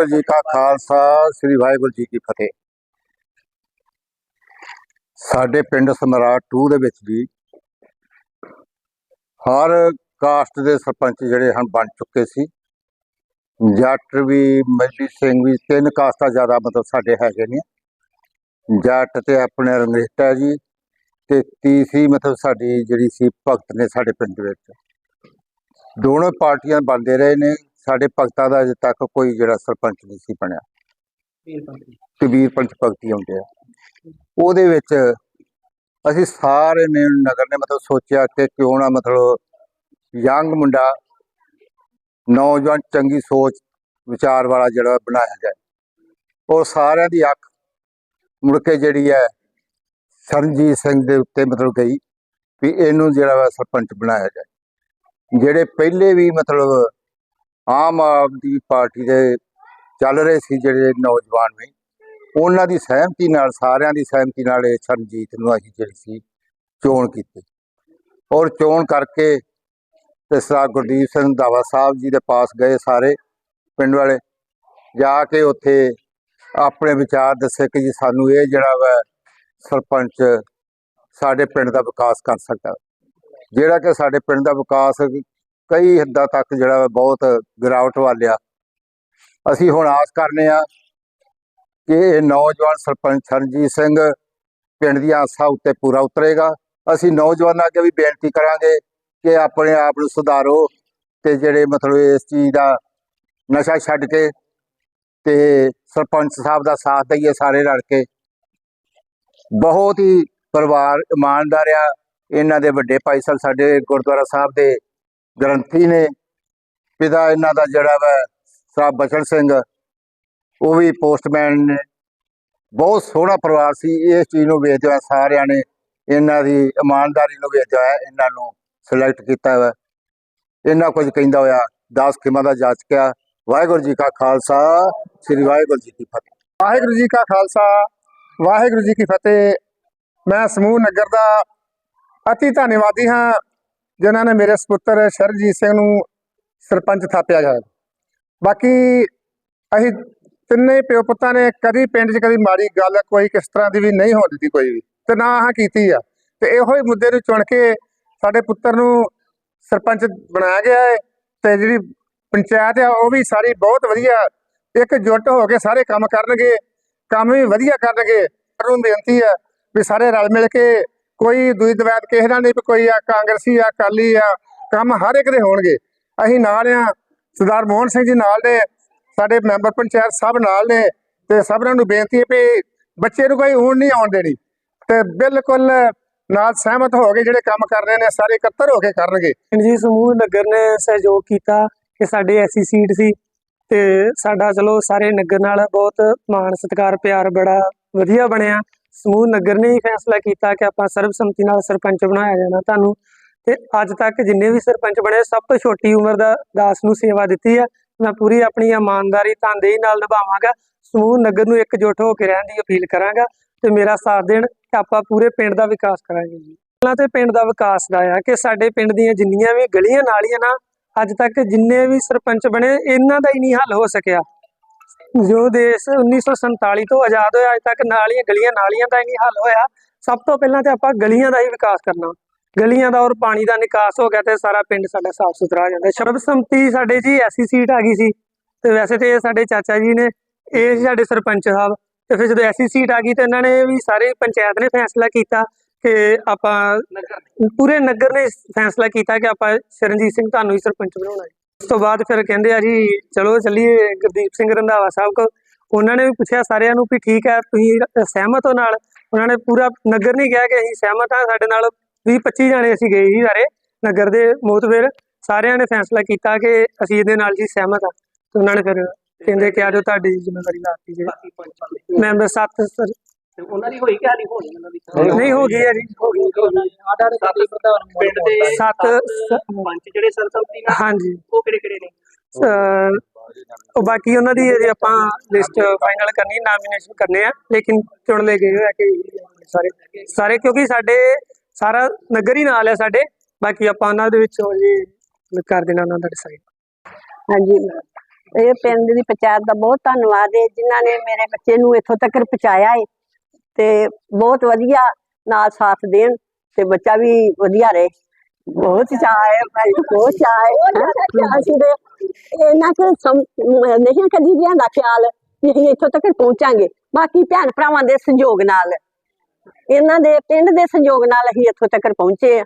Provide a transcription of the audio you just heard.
ਵਾਹਿਗੁਰੂ ਜੀ ਕਾ ਖਾਲਸਾ, ਸ੍ਰੀ ਵਾਹਿਗੁਰੂ ਜੀ ਕੀ ਫਤਿਹ। ਸਾਡੇ ਪਿੰਡ ਸਮਰਾਟ 2 ਦੇ ਵਿੱਚ ਵੀ ਹਰ ਕਾਸਟ ਦੇ ਸਰਪੰਚ ਜਿਹੜੇ ਹਨ ਬਣ ਚੁੱਕੇ ਸੀ। ਜੱਟ ਵੀ, ਮੱਲੀ ਸਿੰਘ ਵੀ, ਤਿੰਨ ਕਾਸਟਾਂ ਜ਼ਿਆਦਾ ਮਤਲਬ ਸਾਡੇ ਹੈਗੇ ਨੇ। ਜੱਟ ਤੇ ਆਪਣੇ ਰੰਗੇਟਾ ਜੀ ਤੇ ਤੀਸਰੀ ਮਤਲਬ ਸਾਡੀ ਜਿਹੜੀ ਸੀ ਭਗਤ ਨੇ ਸਾਡੇ ਪਿੰਡ ਵਿੱਚ। ਦੋਨੋਂ ਪਾਰਟੀਆਂ ਬਣਦੇ ਰਹੇ ਨੇ। ਸਾਡੇ ਭਗਤਾਂ ਦਾ ਅਜੇ ਤੱਕ ਕੋਈ ਜਿਹੜਾ ਸਰਪੰਚ ਨਹੀਂ ਸੀ ਬਣਿਆ। ਕਬੀਰ ਪੰਚ ਭਗਤੀ ਹੁੰਦੇ ਆ। ਉਹਦੇ ਵਿੱਚ ਅਸੀਂ ਸਾਰੇ ਨੇ ਨਗਰ ਨੇ ਮਤਲਬ ਸੋਚਿਆ ਕਿ ਕਿਉਂ ਨਾ ਮਤਲਬ ਯੰਗ ਮੁੰਡਾ ਨੌਜਵਾਨ ਚੰਗੀ ਸੋਚ ਵਿਚਾਰ ਵਾਲਾ ਜਿਹੜਾ ਬਣਾਇਆ ਜਾਏ। ਉਹ ਸਾਰਿਆਂ ਦੀ ਅੱਖ ਮੁੜ ਕੇ ਜਿਹੜੀ ਹੈ ਸਰਨਜੀਤ ਸਿੰਘ ਦੇ ਉੱਤੇ ਮਤਲਬ ਗਈ ਵੀ ਇਹਨੂੰ ਜਿਹੜਾ ਸਰਪੰਚ ਬਣਾਇਆ ਜਾਏ। ਜਿਹੜੇ ਪਹਿਲੇ ਵੀ ਮਤਲਬ ਆਮ ਆਦਮੀ ਪਾਰਟੀ ਦੇ ਚੱਲ ਰਹੇ ਸੀ ਜਿਹੜੇ ਨੌਜਵਾਨ ਨੇ ਉਹਨਾਂ ਦੀ ਸਹਿਮਤੀ ਨਾਲ, ਸਾਰਿਆਂ ਦੀ ਸਹਿਮਤੀ ਨਾਲ ਇਹ ਸਰਨਜੀਤ ਨੂੰ ਅਸੀਂ ਜਿਹੜੀ ਸੀ ਚੋਣ ਕੀਤੀ। ਔਰ ਚੋਣ ਕਰਕੇ ਤੇ ਸਰਾ ਗੁਰਦੀਪ ਸਿੰਘ ਦਾਵਾ ਸਾਹਿਬ ਜੀ ਦੇ ਪਾਸ ਗਏ ਸਾਰੇ ਪਿੰਡ ਵਾਲੇ, ਜਾ ਕੇ ਉੱਥੇ ਆਪਣੇ ਵਿਚਾਰ ਦੱਸੇ ਕਿ ਜੀ ਸਾਨੂੰ ਇਹ ਜਿਹੜਾ ਵਾ ਸਰਪੰਚ ਸਾਡੇ ਪਿੰਡ ਦਾ ਵਿਕਾਸ ਕਰ ਸਕਦਾ। ਜਿਹੜਾ ਕਿ ਸਾਡੇ ਪਿੰਡ ਦਾ ਵਿਕਾਸ ਕਈ ਹੱਦਾਂ ਤੱਕ ਜਿਹੜਾ ਵਾ ਬਹੁਤ ਗਿਰਾਵਟ ਵਾਲਿਆ। ਅਸੀਂ ਹੁਣ ਆਸ ਕਰਨੇ ਆ ਕਿ ਇਹ ਨੌਜਵਾਨ ਸਰਪੰਚ ਹਰਜੀਤ ਸਿੰਘ ਪਿੰਡ ਦੀਆਂ ਆਸਾਂ ਉੱਤੇ ਪੂਰਾ ਉਤਰੇਗਾ। ਅਸੀਂ ਨੌਜਵਾਨਾਂ ਅੱਗੇ ਵੀ ਬੇਨਤੀ ਕਰਾਂਗੇ ਕਿ ਆਪਣੇ ਆਪ ਨੂੰ ਸੁਧਾਰੋ ਤੇ ਜਿਹੜੇ ਮਤਲਬ ਇਸ ਚੀਜ਼ ਦਾ ਨਸ਼ਾ ਛੱਡ ਕੇ ਤੇ ਸਰਪੰਚ ਸਾਹਿਬ ਦਾ ਸਾਥ ਦਈਏ ਸਾਰੇ ਰਲ ਕੇ। ਬਹੁਤ ਹੀ ਪਰਿਵਾਰ ਇਮਾਨਦਾਰ ਆ। ਇਹਨਾਂ ਦੇ ਵੱਡੇ ਭਾਈ ਸਾਹਿਬ ਸਾਡੇ ਗੁਰਦੁਆਰਾ ਸਾਹਿਬ ਦੇ ਗ੍ਰੰਥੀ ਨੇ ਪਿਤਾ ਇਹਨਾਂ ਦਾ ਜਿਹੜਾ ਵਾ ਸਾਹਿਬ ਬਚਨ ਸਿੰਘ, ਉਹ ਵੀ ਪੋਸਟਮੈਨ ਨੇ। ਬਹੁਤ ਸੋਹਣਾ ਪਰਿਵਾਰ ਸੀ। ਇਸ ਚੀਜ਼ ਨੂੰ ਵੇਖਦੇ ਹੋਏ ਸਾਰਿਆਂ ਨੇ ਇਹਨਾਂ ਦੀ ਇਮਾਨਦਾਰੀ ਨੂੰ ਵੇਖਦੇ ਹੋਇਆ ਇਹਨਾਂ ਨੂੰ ਸਿਲੈਕਟ ਕੀਤਾ ਵਾ। ਇਹਨਾਂ ਕੁਝ ਕਹਿੰਦਾ ਹੋਇਆ 10 ਕਿਮਾ ਦਾ ਜਾਚਕਿਆ ਵਾਹਿਗੁਰੂ ਜੀ ਕਾ ਖਾਲਸਾ, ਸ੍ਰੀ ਵਾਹਿਗੁਰੂ ਜੀ ਕੀ ਫਤਿਹ। ਵਾਹਿਗੁਰੂ ਜੀ ਕਾ ਖਾਲਸਾ, ਵਾਹਿਗੁਰੂ ਜੀ ਕੀ ਫਤਿਹ। ਮੈਂ ਸਮੂਹ ਨਗਰ ਦਾ ਅਤੀ ਧੰਨਵਾਦੀ ਹਾਂ। ਜਿਨ੍ਹਾਂ ਨੇ ਮੇਰੇ ਸੁਪੁੱਤਰ ਸ਼ਰਜੀਤ ਸਿੰਘ ਨੂੰ ਸਰਪੰਚ ਥਾਪਿਆ ਹੈ। ਬਾਕੀ ਅਸੀਂ ਤਿੰਨੇ ਪਿਓ ਪੁੱਤਾਂ ਨੇ ਕਦੀ ਪਿੰਡ 'ਚ ਕਦੀ ਮਾੜੀ ਗੱਲ ਕੋਈ ਕਿਸ ਤਰ੍ਹਾਂ ਦੀ ਵੀ ਨਹੀਂ ਹੋਣ ਦਿੱਤੀ ਕੋਈ ਵੀ। ਤੇ ਨਾ ਆਹ ਕੀਤੀ ਆ। ਤੇ ਇਹੋ ਹੀ ਮੁੱਦੇ ਨੂੰ ਚੁਣ ਕੇ ਸਾਡੇ ਪੁੱਤਰ ਨੂੰ ਸਰਪੰਚ ਬਣਾਇਆ ਗਿਆ ਹੈ ਤੇ ਜਿਹੜੀ ਪੰਚਾਇਤ ਆ, ਉਹ ਵੀ ਸਾਰੀ ਬਹੁਤ ਵਧੀਆ ਇੱਕ ਜੁੱਟ ਹੋ ਕੇ ਸਾਰੇ ਕੰਮ ਕਰਨਗੇ, ਕੰਮ ਵੀ ਵਧੀਆ ਕਰਨਗੇ। ਨੂੰ ਬੇਨਤੀ ਹੈ ਵੀ ਸਾਰੇ ਰਲ ਮਿਲ ਕੇ ਕੋਈ ਦੂਜੀ ਦਵੈਤ ਕਿਸੇ ਦਾ ਨਹੀਂ, ਵੀ ਕੋਈ ਆ ਕਾਂਗਰਸੀ ਆ, ਅਕਾਲੀ ਆ, ਕੰਮ ਹਰ ਇੱਕ ਦੇ ਹੋਣਗੇ। ਅਸੀਂ ਨਾਲ ਆ, ਸਰਦਾਰ ਮੋਹਨ ਸਿੰਘ ਜੀ ਨਾਲ ਨੇ, ਸਾਡੇ ਮੈਂਬਰ ਪੰਚਾਇਤ ਸਭ ਨਾਲ ਨੇ, ਤੇ ਸਭਨਾਂ ਨੂੰ ਬੇਨਤੀ ਹੈ ਵੀ ਬੱਚੇ ਨੂੰ ਕੋਈ ਹੁਣ ਨਹੀਂ ਆਉਣ ਦੇਣੀ। ਤੇ ਬਿਲਕੁਲ ਨਾਲ ਸਹਿਮਤ ਹੋ ਕੇ ਜਿਹੜੇ ਕੰਮ ਕਰ ਰਹੇ ਨੇ, ਸਾਰੇ ਇਕੱਤਰ ਹੋ ਕੇ ਕਰਨਗੇ। ਜੀ, ਸਮੂਹ ਨਗਰ ਨੇ ਸਹਿਯੋਗ ਕੀਤਾ ਕਿ ਸਾਡੇ ਐਸੀ ਸੀਟ ਸੀ, ਤੇ ਸਾਡਾ ਚਲੋ ਸਾਰੇ ਨਗਰ ਨਾਲ ਬਹੁਤ ਮਾਣ ਸਤਿਕਾਰ, ਪਿਆਰ ਬੜਾ ਵਧੀਆ ਬਣਿਆ। ਸਮੂਹ ਨਗਰ ਨੇ ਹੀ ਫੈਸਲਾ ਕੀਤਾ ਕਿ ਆਪਾਂ ਸਰਬਸੰਮਤੀ ਨਾਲ ਸਰਪੰਚ ਬਣਾਇਆ ਜਾਣਾ ਤੁਹਾਨੂੰ। ਤੇ ਅੱਜ ਤੱਕ ਜਿੰਨੇ ਵੀ ਸਰਪੰਚ ਬਣੇ, ਸਭ ਤੋਂ ਛੋਟੀ ਉਮਰ ਦਾ ਦਾਸ ਨੂੰ ਸੇਵਾ ਦਿੱਤੀ ਹੈ ਮੈਂ ਪੂਰੀ ਆਪਣੀ ਇਮਾਨਦਾਰੀ ਤਨਦੇਹੀ ਨਾਲ ਨਿਭਾਵਾਂਗਾ। ਸਮੂਹ ਨਗਰ ਨੂੰ ਇਕਜੁੱਟ ਹੋ ਕੇ ਰਹਿਣ ਦੀ ਅਪੀਲ ਕਰਾਂਗਾ। ਤੇ ਮੇਰਾ ਸਾਥ ਦੇਣ ਤੇ ਆਪਾਂ ਪੂਰੇ ਪਿੰਡ ਦਾ ਵਿਕਾਸ ਕਰਾਂਗੇ ਜੀ। ਪਹਿਲਾਂ ਤੇ ਪਿੰਡ ਦਾ ਵਿਕਾਸ ਦਾ ਆ ਕਿ ਸਾਡੇ ਪਿੰਡ ਦੀਆਂ ਜਿੰਨੀਆਂ ਵੀ ਗਲੀਆਂ ਨਾਲੀਆਂ ਨਾ, ਅੱਜ ਤੱਕ ਜਿੰਨੇ ਵੀ ਸਰਪੰਚ ਬਣੇ, ਇਹਨਾਂ ਦਾ ਹੀ ਨਹੀਂ ਹੱਲ ਹੋ ਸਕਿਆ। ਜੋ ਦੇਸ਼ 1947 ਤੋਂ ਆਜ਼ਾਦ ਹੋਇਆ ਅੱਜ ਤੱਕ ਨਾਲੀਆਂ ਗਲੀਆਂ ਨਾਲੀਆਂ ਦਾ ਹੀ ਨਹੀਂ ਹੱਲ ਹੋਇਆ। ਸਭ ਤੋਂ ਪਹਿਲਾਂ ਤੇ ਆਪਾਂ ਗਲੀਆਂ ਦਾ ਹੀ ਵਿਕਾਸ ਕਰਨਾ। ਗਲੀਆਂ ਦਾ ਔਰ ਪਾਣੀ ਦਾ ਨਿਕਾਸ ਹੋ ਗਿਆ ਤੇ ਸਾਰਾ ਪਿੰਡ ਸਾਡਾ ਸਾਫ਼ ਸੁਥਰਾ ਹੋ ਜਾਂਦਾ। ਸਰਬਸੰਮਤੀ ਸਾਡੇ ਜੀ ਐਸੀ ਸੀਟ ਆ ਗਈ ਸੀ ਤੇ ਵੈਸੇ ਤੇ ਇਹ ਸਾਡੇ ਚਾਚਾ ਜੀ ਨੇ ਇਹ ਸਾਡੇ ਸਰਪੰਚ ਸਾਹਿਬ। ਤੇ ਫਿਰ ਜਦੋਂ ਐਸੀ ਸੀਟ ਆ ਗਈ ਤੇ ਇਹਨਾਂ ਨੇ ਵੀ ਸਾਰੇ ਪੰਚਾਇਤ ਨੇ ਫੈਸਲਾ ਕੀਤਾ ਕਿ ਆਪਾਂ ਪੂਰੇ ਨਗਰ ਨੇ ਫੈਸਲਾ ਕੀਤਾ ਕਿ ਆਪਾਂ ਸ਼ਰਨਜੀਤ ਸਿੰਘ ਤੁਹਾਨੂੰ ਹੀ ਸਰਪੰਚ ਬਣਾਉਣਾ ਹੈ। ਉਸ ਤੋਂ ਬਾਅਦ ਫਿਰ ਕਹਿੰਦੇ ਆ ਜੀ ਚਲੋ ਚੱਲੀਏ ਗੁਰਦੀਪ ਸਿੰਘ ਰੰਧਾਵਾ ਸਾਹਿਬ ਕੋ ਉਹਨਾਂ ਨੇ ਵੀ ਪੁੱਛਿਆ ਸਾਰਿਆਂ ਨੂੰ ਵੀ ਠੀਕ ਹੈ ਤੁਸੀਂ ਸਹਿਮਤ ਹੋ ਨਾਲ? ਉਹਨਾਂ ਨੇ ਪੂਰਾ ਨਗਰ ਨਹੀਂ ਕਿਹਾ ਕਿ ਅਸੀਂ ਸਹਿਮਤ ਹਾਂ ਸਾਡੇ ਨਾਲ 20 25 ਜਾਣੇ ਅਸੀਂ ਗਏ ਸੀ ਸਾਰੇ ਨਗਰ ਦੇ ਮੋਤਬਰ। ਸਾਰਿਆਂ ਨੇ ਫੈਸਲਾ ਕੀਤਾ ਕਿ ਅਸੀਂ ਇਹਦੇ ਨਾਲ ਜੀ ਸਹਿਮਤ ਹਾਂ। ਤੇ ਉਹਨਾਂ ਨੇ ਫਿਰ ਕਹਿੰਦੇ ਕਿ ਆ ਜੋ ਤੁਹਾਡੀ ਜ਼ਿੰਮੇਵਾਰੀ ਲਾਤੀ ਜੇ ਮੈਂਬਰ ਸੱਤ ਤੇ ਉਹਨਾਂ ਦੀ ਹੋਈ ਕਿ ਨਹੀਂ ਹੋਣੀ ਉਹਨਾਂ ਦੀ? ਨਹੀਂ ਹੋ ਗਈ ਹੈ ਜੀ। ਹੋ ਗਈ ਆਡਾ ਦੇ ਪ੍ਰਧਾਨ ਪਿੰਡ ਦੇ ਸੱਤ ਪੰਚ ਜਿਹੜੇ ਸਰਸੰਤੀ ਨਾਲ ਹਾਂਜੀ। ਉਹ ਕਿਹੜੇ ਕਿਹੜੇ ਨੇ? ਉਹ ਬਾਕੀ ਉਹਨਾਂ ਦੀ ਅਜੇ ਆਪਾਂ ਲਿਸਟ ਫਾਈਨਲ ਕਰਨੀ ਨਾਮੀਨੇਸ਼ਨ ਕਰਨੇ ਆ ਲੇਕਿਨ ਚੁਣ ਲਏ ਗਏ ਹੋਏ ਆ ਕਿ ਸਾਰੇ ਸਾਰੇ ਕਿਉਂਕਿ ਸਾਡੇ ਸਾਰਾ ਨਗਰ ਹੀ ਨਾਲ ਹੈ ਸਾਡੇ ਬਾਕੀ ਆਪਾਂ ਉਹਨਾਂ ਦੇ ਵਿੱਚ ਹੋ ਜੀ ਕਰ ਦੇਣਾ ਉਹਨਾਂ ਦਾ ਡਿਸਾਈਡ ਹਾਂਜੀ। ਇਹ ਪਿੰਡ ਦੀ ਪੰਚਾਇਤ ਦਾ ਬਹੁਤ ਧੰਨਵਾਦ ਹੈ ਜਿਨ੍ਹਾਂ ਨੇ ਮੇਰੇ ਬੱਚੇ ਨੂੰ ਇੱਥੋਂ ਤੱਕ ਪਹੁੰਚਾਇਆ ਹੈ। ਤੇ ਬਹੁਤ ਵਧੀਆ ਨਾਲ ਸਾਥ ਦੇਣ ਤੇ ਬੱਚਾ ਵੀ ਵਧੀਆ ਰਹੇ। ਬਹੁਤ ਚਾਅ ਹੈ ਭਾਈ ਬਹੁਤ ਚਾਅ ਹੈ। ਅਸੀਂ ਤੇ ਇਹਨਾਂ ਕਿ ਨਹੀਂ ਕਦੀ ਵੀ ਆਂਦਾ ਖਿਆਲ ਵੀ ਅਸੀਂ ਇੱਥੋਂ ਤੱਕ ਪਹੁੰਚਾਂਗੇ। ਬਾਕੀ ਭੈਣ ਭਰਾਵਾਂ ਦੇ ਸੰਯੋਗ ਨਾਲ ਇਹਨਾਂ ਦੇ ਪਿੰਡ ਦੇ ਸੰਯੋਗ ਨਾਲ ਅਸੀਂ ਇੱਥੋਂ ਤੱਕ ਪਹੁੰਚੇ ਆ